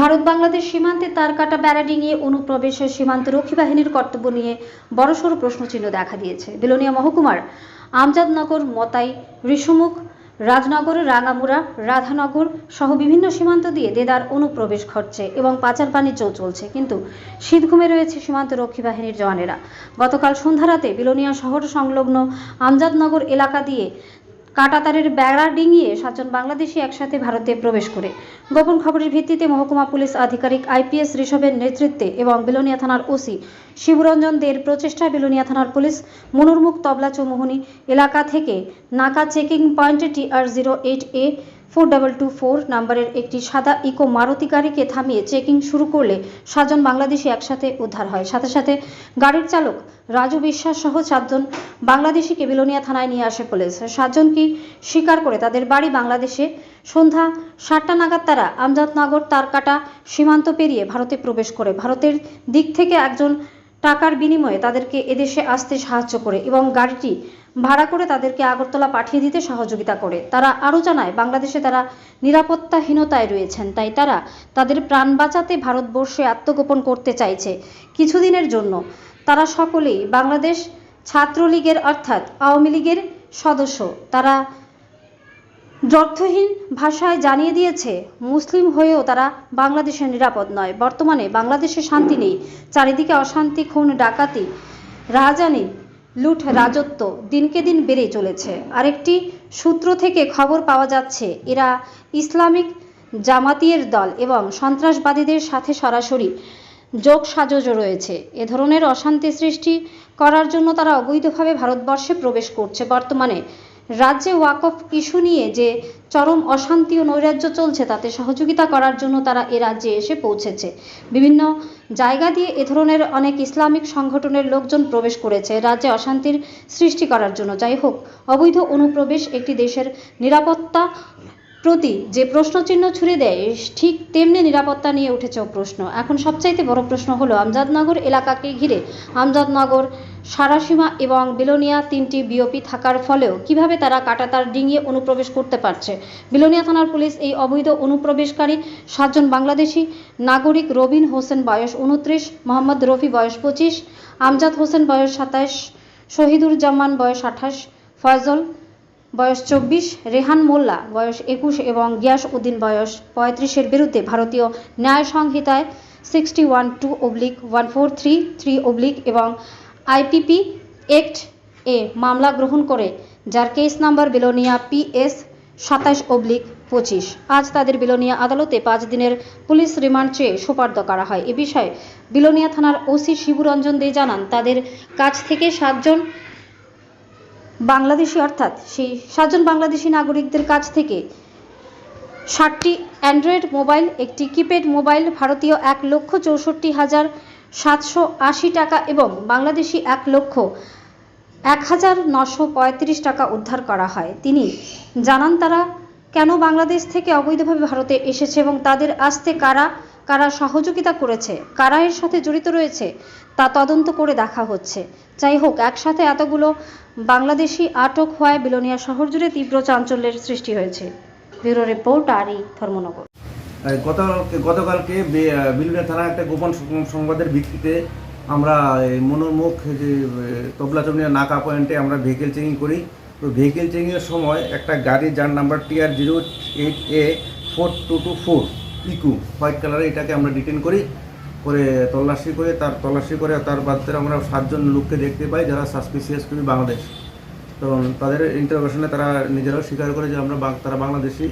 ভারত বাংলাদেশ সীমান্তে তার কাটা বেড়া ডিঙিয়ে অনুপ্রবেশের সীমান্ত রক্ষী বাহিনীর কর্তব্য নিয়ে বড়সড় প্রশ্নচিহ্ন দেখা দিয়েছে। বিলোনিয়া মহকুমার আমজাদনগর, মতাই, ঋষুমুখ, রাজনগর, রাঙামুড়া, রাধানগর সহ বিভিন্ন সীমান্ত দিয়ে দেদার অনুপ্রবেশ ঘটছে এবং পাচার বাণিজ্যও চলছে। কিন্তু শীত ঘুমে রয়েছে সীমান্ত রক্ষী বাহিনীর জওয়ানেরা। গতকাল সন্ধ্যা রাতে বিলোনিয়া শহর সংলগ্ন আমজাদনগর এলাকা দিয়ে কাটাতারের বেড়া ডিঙিয়ে সাতজন বাংলাদেশি একসাথে ভারতে প্রবেশ করে। গোপন খবরের ভিত্তিতে মহকুমা পুলিশ আধিকারিক আইপিএস ঋষভের নেতৃত্বে এবং বিলোনিয়া থানার ওসি শিবরঞ্জন দের প্রচেষ্টায় বিলোনিয়া থানার পুলিশ মনুরমুখ তবলা চৌমোহনী এলাকা থেকে naka checking point TR zero eight A four নাম্বারের একটি সাদা ইকো মারুতি গাড়িকে থামিয়ে চেকিং শুরু করলে সাতজন বাংলাদেশি একসাথে উদ্ধার হয়। সাথে সাথে গাড়ির চালক রাজু বিশ্বাস সহ সাতজন বাংলাদেশিকে বিলোনিয়া থানায় নিয়ে আসে পুলিশ। সাতজনকে স্বীকার করে তাদের বাড়ি বাংলাদেশে? সন্ধ্যা সাতটা নাগাদ তারা আমজাদনগর তারকাটা সীমান্ত পেরিয়ে ভারতে প্রবেশ করে। ভারতের দিক থেকে একজন টাকার বিনিময়ে তাদেরকে এদেশে আসতে সাহায্য করে এবং গাড়িটি ভাড়া করে তাদেরকে আগরতলা পাঠিয়ে দিতে সহযোগিতা করে। তারা আরও জানায়, বাংলাদেশে তারা নিরাপত্তাহীনতায় রয়েছেন, তাই তারা তাদের প্রাণ বাঁচাতে ভারতবর্ষে আত্মগোপন করতে চাইছে কিছুদিনের জন্য। তারা সকলেই বাংলাদেশ ছাত্রলীগের অর্থাৎ আওয়ামী লীগের সদস্য। তারা অর্থহীন ভাষায় জানিয়ে দিয়েছে, মুসলিম হয়েও তারা বাংলাদেশের নিরাপদ নয়। বর্তমানে বাংলাদেশে শান্তি নেই। চারিদিকে অশান্তি, খুন, ডাকাতি রাজানি লুট রাজত্ব দিনকে দিন বেড়ে চলেছে। আরেকটি সূত্র থেকে খবর পাওয়া যাচ্ছে, এরা ইসলামিক জামাতিয়ের দল এবং সন্ত্রাসবাদীদের সাথে সরাসরি যোগ সাজজ রয়েছে। এ ধরনের অশান্তি সৃষ্টি করার জন্য তারা অবৈধভাবে ভারতবর্ষে প্রবেশ করছে। বর্তমানে রাজ্যে ওয়াকফ ইস্যু নিয়ে যে চরম অশান্তি ও নৈরাজ্য চলছে, তাতে সহযোগিতা করার জন্য তারা এ রাজ্যে এসে পৌঁছেছে। বিভিন্ন জায়গা দিয়ে এ ধরনের অনেক ইসলামিক সংগঠনের লোকজন প্রবেশ করেছে রাজ্যে অশান্তির সৃষ্টি করার জন্য। যাই হোক, অবৈধ অনুপ্রবেশ একটি দেশের নিরাপত্তা প্রতি যে প্রশ্নচিহ্ন ছুড়ে দেয়, ঠিক তেমনি নিরাপত্তা নিয়ে উঠেছে প্রশ্ন। এখন সবচাইতে বড় প্রশ্ন হলো, আমজাদনগর এলাকাকে ঘিরে আমজাদনগর, সারাসীমা এবং বিলোনিয়া তিনটি বিওপি থাকার ফলেও কীভাবে তারা কাটাতার ডিঙিয়ে অনুপ্রবেশ করতে পারছে? বিলোনিয়া থানার পুলিশ এই অবৈধ অনুপ্রবেশকারী সাতজন বাংলাদেশি নাগরিক, রবিন হোসেন বয়স উনত্রিশ মোহাম্মদ রফি বয়স পঁচিশ, আমজাদ হোসেন বয়স সাতাশ, শহীদুর জামান বয়স আঠাশ, ফয়জল বয়স চব্বিশ, রেহান মোল্লা বয়স একুশ এবং গিয়াস উদ্দিন বয়স পঁয়ত্রিশের বিরুদ্ধে ভারতীয় ন্যায় সংহিতায় sixty one two oblique one four three three oblique এবং আইপিপি অ্যাক্ট এ মামলা গ্রহণ করে, যার কেস নাম্বার বিলোনিয়া পিএস সাতাশ অবলিক পঁচিশ। আজ তাদের বিলোনিয়া আদালতে পাঁচ দিনের পুলিশ রিমান্ড চেয়ে সোপার্দ করা হয়। এ বিষয়ে বিলোনিয়া থানার ওসি শিবুরঞ্জন দে জানান, তাদের কাছ থেকে সাতজন বাংলাদেশি অর্থাৎ সেই সাতজন বাংলাদেশি নাগরিকদের কাছ থেকে ষাটটি অ্যান্ড্রয়েড মোবাইল, একটি কিপ্যাড মোবাইল, ভারতীয় এক লক্ষ চৌষট্টি হাজার সাতশো আশি টাকা এবং বাংলাদেশি এক লক্ষ এক হাজার নশো পঁয়ত্রিশ টাকা উদ্ধার করা হয়। তিনি জানান, তারা কেন বাংলাদেশ থেকে অবৈধভাবে ভারতে এসেছে এবং তাদের আসতে কারা কারা সহযোগিতা করেছে কারা এর সাথে জড়িত রয়েছে তা তদন্ত করে দেখা হচ্ছে। যাই হোক একসাথে এতগুলো বাংলাদেশি আটক হওয়ায় বিলোনিয়া শহর জুড়ে তীব্র চাঞ্চল্যের সৃষ্টি হয়েছে। ব্যুরো রিপোর্ট আর ধর্মনগর। এই গতকালকে বিলুনিয়া থানার একটা গোপন সংবাদের ভিত্তিতে আমরা এই মনোরমুখ যে এ, তবলা চমনিয়া নাকা পয়েন্টে আমরা ভেহিকেল চেকিং করি। তো ভেহিকেল চেকিংয়ের সময় একটা গাড়ি যার number TR zero eight A four two two four ইকু white কালারে এটাকে আমরা ডিটেন করি, করে তল্লাশি করে, তার তল্লাশি করে, তার বাদে আমরা সাতজন লোককে দেখতে পাই যারা সাসপিসিয়াস খুবই বাংলাদেশ। তো তাদের ইন্টারভেশনে তারা নিজেরাও স্বীকার করে যে আমরা তারা বাংলাদেশি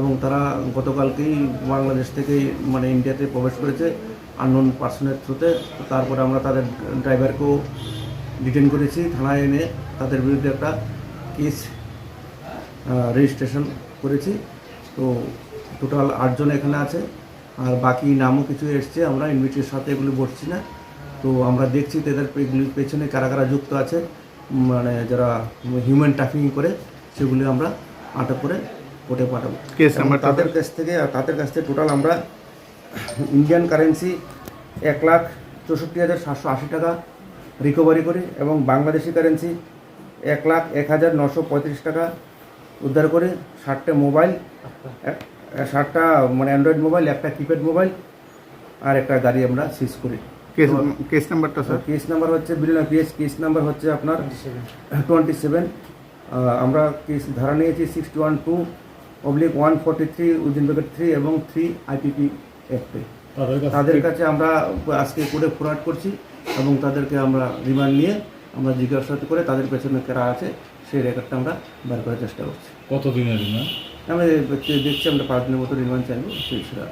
এবং তারা গতকালকেই বাংলাদেশ থেকেই মানে ইন্ডিয়াতে প্রবেশ করেছে আননোন পার্সনের থ্রুতে তারপরে আমরা তাদের ড্রাইভারকেও ডিটেন করেছি, থানায় এনে তাদের বিরুদ্ধে একটা কেস রেজিস্ট্রেশন করেছি। তো টোটাল আটজন এখানে আছে। আর বাকি নামও কিছু এসছে। আমরা ইনভিটের সাথে এগুলি বসছি না। তো আমরা দেখছি তাদের এগুলির পেছনে কারা কারা যুক্ত আছে। মানে যারা হিউম্যান ট্রাফিকিং করে সেগুলি আমরা আটক করে কোর্টে পাঠাবো। তাদের কাছ থেকে আর তাদের কাছ থেকে টোটাল আমরা ইন্ডিয়ান কারেন্সি এক লাখ চৌষট্টি হাজার সাতশো আশি টাকা রিকভারি করি এবং বাংলাদেশি কারেন্সি এক লাখ এক হাজার নশো পঁয়ত্রিশ টাকা উদ্ধার করে ষাটটা মোবাইল এক- ষাটটা মানে অ্যান্ড্রয়েড মোবাইল একটা কিপ্যাড মোবাইল আর একটা গাড়ি আমরা সিজ করি। কেস কেস নাম্বারটা স্যার কেস নাম্বার হচ্ছে বিলিয়ন পিএস কেস নাম্বার হচ্ছে আপনার টোয়েন্টি সেভেন আমরা কেস ধারা নিয়েছি sixty one two oblique one forty three within bracket three এবং থ্রি আইপিপি অ্যাক্টে তাদের কাছে আমরা আজকে কোর্টে ফরওয়ার্ড করছি এবং তাদেরকে আমরা রিমান্ড নিয়ে আমরা জিজ্ঞাসা করে তাদের পেছনে কারা আছে সেই রেকর্ডটা আমরা বের করার চেষ্টা করছি। কতদিনের রিমান্ড? আমি দেখছি আমরা পাঁচ দিনের মতো রিমান্ড চাইব সেই সেটা